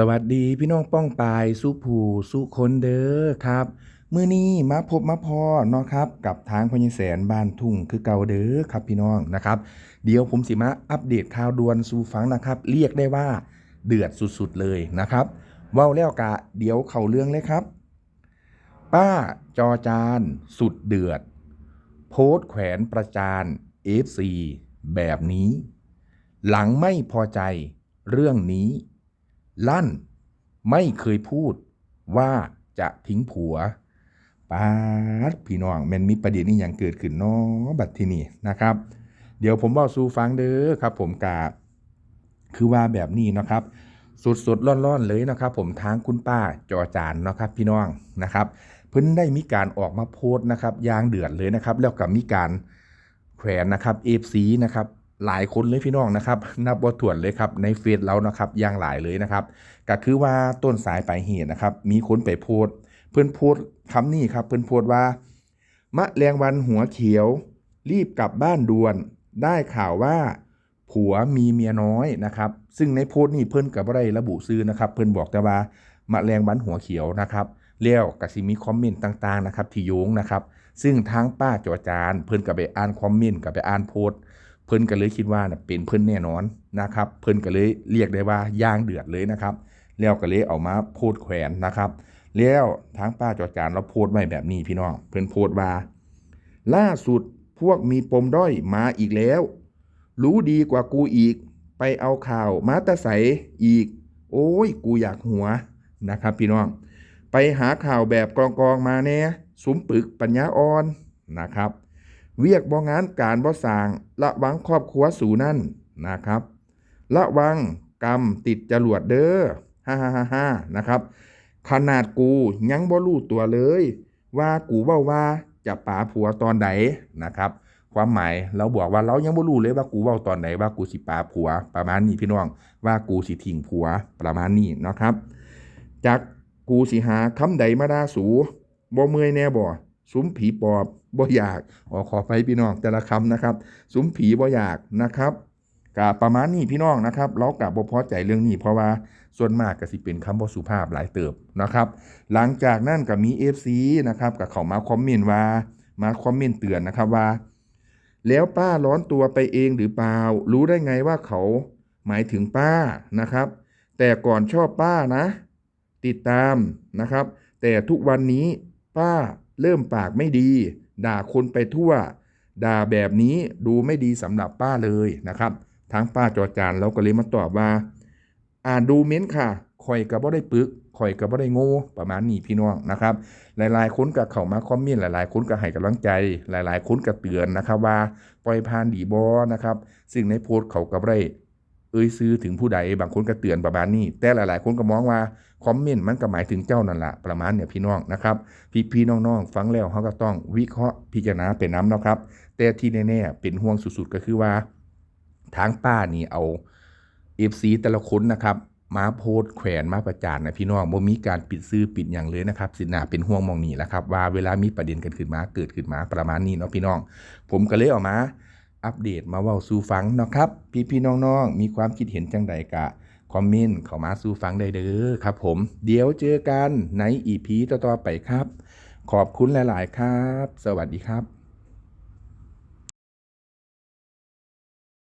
สวัสดีพี่น้องป้องปายสุผูสุคนเด้อครับ มื้อนี้มาพบมาพอเนาะครับ กับทางพญแสนบ้านทุ่งคือเก่าเด้อครับพี่น้องนะครับ เดี๋ยวผมสิมาอัปเดตข่าวด่วนสู่ฟังนะครับ เรียกได้ว่าเดือดสุดๆเลยนะครับว้าแล้วกะเดี๋ยวเข้าเรื่องเลยครับ ป้าจอจานสุดเดือด โพสต์แขวนประจาน FC แบบนี้ หลังไม่พอใจเรื่องนี้ ลั่น ไม่เคยพูดว่าจะทิ้งผัวป้าดพี่น้องแมนมีประเด็นนี้อย่างเกิดขึ้นเนาะบัดที่นี่นะครับ เดี๋ยวผมบอกสู่ฟังเด้อครับ ผมกาคือว่าแบบนี้นะครับสดๆร้อนๆเลยนะครับ ผมทางคุณป้าจอจานนะครับพี่น้องนะครับ เพิ่นได้มีการออกมาโพสต์นะครับยางเดือดเลยนะครับ แล้วก็มีการแขวนนะครับเอฟซีนะครับ หลายคนเลยพี่น้องนะครับนับว่าถ่วนเลยครับในเฟซเรานะครับอย่างหลายเลยนะครับก็คือว่าต้นสายปลายเหตุนะครับ มีคนไปโพส์เพื่อนโพส์คำนี้ครับ เพื่อนโพส์ว่ามะแรงวันหัวเขียว รีบกลับบ้านด่วน ได้ข่าวว่า ผัวมีเมียน้อยนะครับ ซึ่งในโพสต์นี้เพิ่นกับอะไรระบุซื้อนะครับ เพิ่นบอกแต่ว่ามะแรงวันหัวเขียวนะครับแล้วก็สิมีคอมเมนต์ต่างๆนะครับที่โยงนะครับ ซึ่งทางป้าจอจานเพิ่นก็ไปอ่านคอมเมนต์กับไปอ่านโพสต์ เพิ่นก็เลยคิดว่าเป็นเพิ่นแน่นอนนะครับ เพิ่นก็เลยเรียกได้ว่าย่างเดือดเลยนะครับ แล้วก็เลยเอามาโพดแขวนนะครับแล้วทางป้าจอจานเราโพดไว้แบบนี้พี่น้องเพิ่นโพดว่า ล่าสุดพวกมีปมด้อยมาอีกแล้ว รู้ดีกว่ากูอีก ไปเอาข่าวมาตะใสอีก โอ้ย กูอยากหัวนะครับ พี่น้อง ไปหาข่าวแบบกองๆมาแน่สุมปึกปัญญาอ่อนนะครับ เวียกบ่งานการบ่สร้างระวังครอบครัวสู่นั่นนะครับ ระวังกรรมติดจรวดเด้อฮ่าฮ่าฮ่าฮ่านะครับ ขนาดกูยังบ่รู้ตัวเลย ว่ากูเว่าว่าจะป๋าผัวตอนใดนนะครับความหมายเราบอกว่าเรายังบ่รู้เลยว่ากูเว้าตอนไหนว่ากูสิป๋าผัวประมาณนี้พี่น้องว่ากูสิทิ้งผัวประมาณนี้นะครับ จากกูสิหาคำใดมาด่าสูบ่เมื่อยแน่บ่ สุมผีปอบบ่อยากออขอไปพี่น้องแต่ละคำนะครับ สุมผีบ่อยากนะครับกะประมาณนี้พี่น้องนะครับเรากับบ่พอใจเรื่องนี้เพราะว่าส่วนมากก็สิเป็นคำบ่สุภาพหลายเติบนะครับ หลังจากนั้นก็มี FC นะครับกับเขามาคอมเมนต์ว่ามาคอมเมนต์เตือนนะครับว่า แล้วป้าร้อนตัวไปเองหรือเปล่า รู้ได้ไงว่าเขาหมายถึงป้านะครับ แต่ก่อนชอบป้านะ ติดตามนะครับ แต่ทุกวันนี้ป้า เริ่มปากไม่ดี ด่าคนไปทั่ว ด่าแบบนี้ดูไม่ดีสำหรับป้าเลยนะครับทางป้าจอจานเราก็เลยมาตอบว่า อ่านดูเม้นค่ะข่อยก็บ่ได้ปึกข่อยก็บ่ได้โง่ประมาณนี้พี่น้องนะครับ หลายๆ คนก็เข้ามาคอมเมนต์หลายๆ คนก็ให้กำลังใจ หลายๆ คนก็เตือนนะครับว่าปล่อยผ่านดีบอนะครับ ซึ่งในโพสต์เขาก็บ่ได้ เอ่ยซื้อถึงผู้ใดบางคนก็เตือนประมาณนี้ แต่หลายๆ คนก็มองว่าคอมเมนต์มันก็หมายถึงเจ้านั่นแหละประมาณเนี่ยพี่น้องนะครับ พี่ๆน้องๆฟังแล้วเขาก็ต้องวิเคราะห์พิจารณาเป็นน้ำเนาะครับ แต่ที่แน่ๆเป็นห่วงสุดๆก็คือว่า ทางป้านี่เอาเอฟซีแต่ละคนนะครับมาโพสแขวนมาประจานนะพี่น้องบ่มีการปิดซื้อปิดอย่างเลยนะครับสินาเป็นห่วงมองนี่แหละครับว่าเวลามีประเด็นกันขึ้นมาเกิดขึ้นมาประมาณนี้เนาะพี่น้อง ผมก็เลยออกมา อัปเดตมาเว้าสู่ฟังเนาะครับ พี่พี่น้องๆ มีความคิดเห็นจังใดกะ คอมเมนต์เข้ามาสู่ฟังได้เด้อครับผม เดี๋ยวเจอกันในอีพีต่อๆไปครับ ขอบคุณหลาย ๆ ครับ สวัสดีครับ